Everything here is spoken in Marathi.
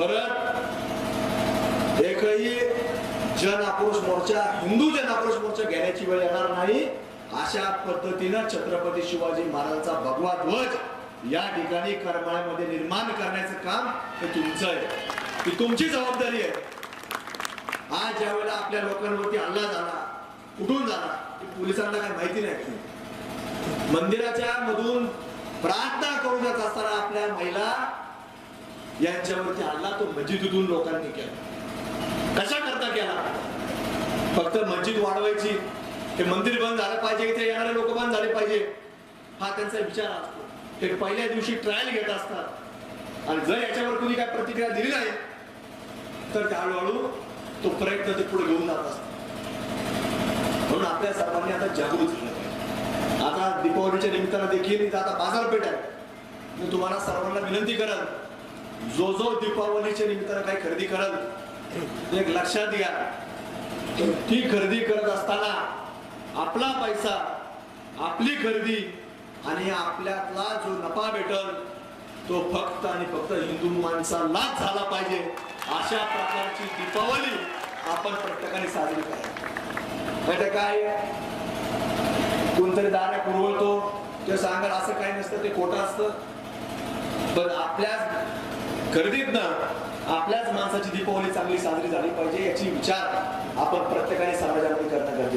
परत एकही जन आक्रोश मोर्चा हिंदू जन आक्रोश मोर्चा घेण्याची वेळ येणार नाही अशा पद्धतीनं छत्रपती शिवाजी महाराजांचा भगवा ध्वज या ठिकाणी करमाळ्यामध्ये निर्माण करण्याचं काम हे तुमचं आहे. ही तुमची जबाबदारी आहे. आज ज्या वेळेला आपल्या लोकांवरती हल्ला झाला कुठून झाला पोलिसांना काही माहिती नाही. मंदिराच्या मधून प्रार्थना करून जात असताना आपल्या महिला यांच्यावरती हल्ला तो मस्जिदीतून लोकांनी केला. कशा करता केला? फक्त मस्जिद वाढवायची. हे मंदिर बंद झालं पाहिजे इथे येणारे लोक बंद झाले पाहिजे. हा त्यांचा विचार असतो. ते पहिल्या दिवशी ट्रायल घेत असतात. आणि जर याच्यावर कुणी काय प्रतिक्रिया दिली नाही तर ते हळूहळू तो प्रयत्न ते पुढे घेऊन जात असतो. म्हणून आपल्या सर्वांनी आता जागृत झालं पाहिजे. आता दीपावलीच्या निमित्तानं देखील आता बाजारपेठ आहे. मी तुम्हाला सर्वांना विनंती करत जो जो दीपावलीच्या निमित्तानं काही खरेदी करत एक लक्षात घ्या. ती खरेदी करत असताना आपला पैसा आपली खरेदी आणि आपल्यातला जो नफा भेटल तो फक्त आणि फक्त हिंदू माणसालाच झाला पाहिजे. अशा प्रकारची दीपावली आपण प्रत्येकाने साजरी करावी. काय? कोणतरी दारा पुरवतो ते सांगाल असं काही नसतं ते खोटं असतं. पण आपल्याच खरेदीतनं आपल्याच माणसाची दीपावली चांगली साजरी झाली पाहिजे याची विचार आपण प्रत्येकाने समाजामध्ये करणं गरजेचं